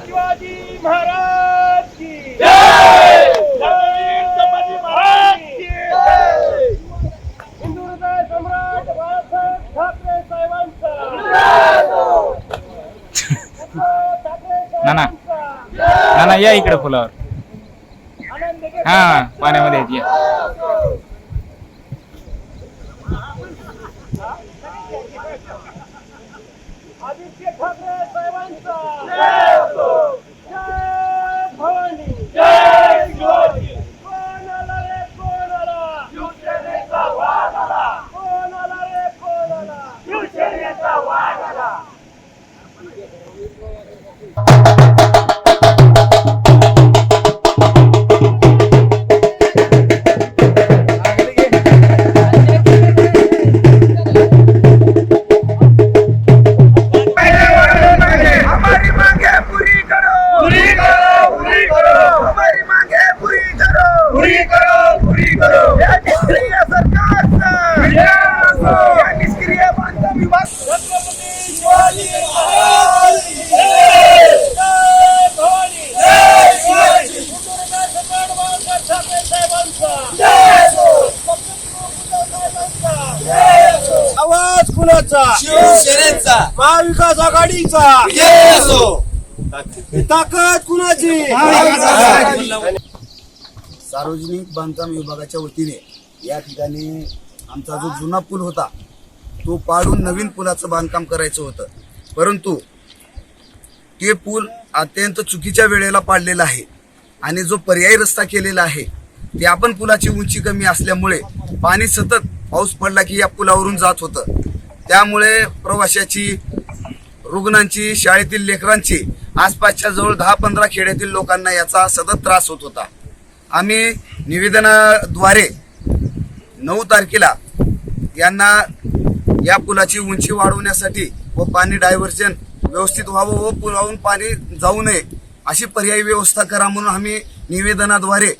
शिवाजी महाराज की हिंदू हृदय सम्राट बाळासाहेब ठाकरे साहेबांचा उद्धव नाना. नाना या इकडे फुलावर. हा पाण्यामध्ये या. शिवसेनेचा. महाविकास आघाडीचा. विजय असो ताकद कुणाची? सार्वजनिक बांधकाम विभागाच्या वतीने या ठिकाणी आमचा जो जुना पूल होता तो पाडून नवीन पुलाचं बांधकाम करायचं होतं. परंतु ते पूल अत्यंत चुकीच्या वेळेला पाडलेला आहे आणि जो पर्यायी रस्ता केलेला आहे ते आपण पुलाची उंची कमी असल्यामुळे पाणी सतत पाऊस पडला की या पुलावरून जात होतं. त्यामुळे प्रवाशाची रुग्णांची शाळेतील लेकरांची आसपासच्या जवळ दहा पंधरा खेड्यातील लोकांना याचा सतत त्रास होत होता. आम्ही निवेदनाद्वारे नऊ तारखेला यांना या पुलाची उंची वाढवण्यासाठी व पाणी डायव्हर्जन व्यवस्थित व्हावं व पुलावरून पाणी जाऊ नये अशी पर्यायी व्यवस्था करा म्हणून आम्ही निवेदनाद्वारे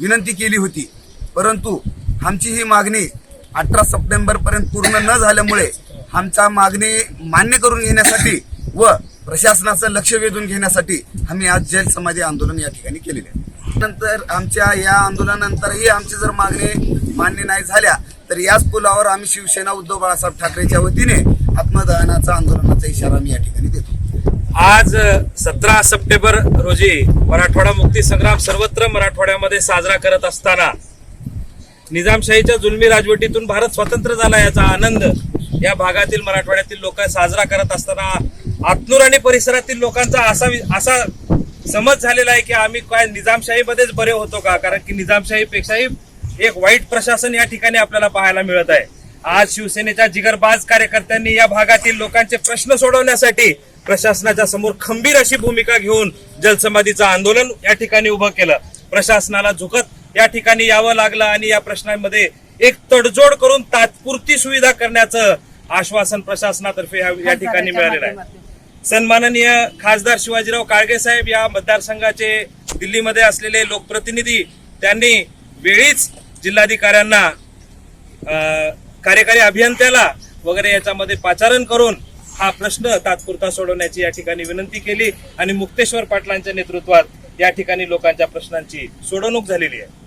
विनंती केली होती. परंतु आमची ही मागणी अठरा सप्टेंबर पर्यंत पूर्ण न झाल्यामुळे आमचा मागणी मान्य करून घेण्यासाठी व प्रशासनाचं लक्ष वेधून घेण्यासाठी आम्ही आज जैल समाधी आंदोलन या ठिकाणी केलेले आहे. नंतर आमच्या या आंदोलनानंतरही आमची जर मागणी मान्य नाही झाल्या तर याच पुलावर आम्ही शिवसेना उद्धव बाळासाहेब ठाकरेच्या वतीने आत्मदहनाचा आंदोलनाचा इशारा मी या ठिकाणी देतो. आज सतरा सप्टेंबर रोजी मराठवाडा मुक्ती संग्राम सर्वत्र मराठवाड्यामध्ये साजरा करत असताना निजामशाहीच्या जुलमी राजवटीतून भारत स्वतंत्र झाला याचा आनंद या भागातील मराठवाड्यातील लोक साजरा करत असताना आतनूर आणि परिसरातील लोकांचा असा वि- असा समज झालेला आहे की आम्ही काय निजामशाहीमध्येच बरे होतो का? कारण की निजामशाहीपेक्षाही एक वाईट प्रशासन या ठिकाणी आपल्याला पाहायला मिळत आहे. आज शिवसेनेच्या जिगरबाज कार्यकर्त्यांनी या भागातील लोकांचे प्रश्न सोडवण्यासाठी प्रशासनाच्या समोर खंबीर अशी भूमिका घेऊन जलसमाधीचं आंदोलन या ठिकाणी उभं केलं. प्रशासनाला झुकत या ठिकाणी यावं लागलं आणि या प्रश्नांमध्ये एक तडजोड करून तात्पुरती सुविधा करण्याचं आश्वासन प्रशासनातर्फे या ठिकाणी मिळालेलं आहे. सन्माननीय खासदार शिवाजीराव काळगे साहेब या मतदारसंघाचे दिल्लीमध्ये असलेले लोकप्रतिनिधी त्यांनी वेळीच जिल्हाधिकाऱ्यांना कार्यकारी अभियंत्याला वगैरे याच्यामध्ये पाचारण करून हा प्रश्न तात्पुरता सोडवण्याची या ठिकाणी विनंती केली आणि मुक्तेश्वर पाटलांच्या नेतृत्वात या ठिकाणी लोकांच्या प्रश्नांची सोडवणूक झालेली आहे.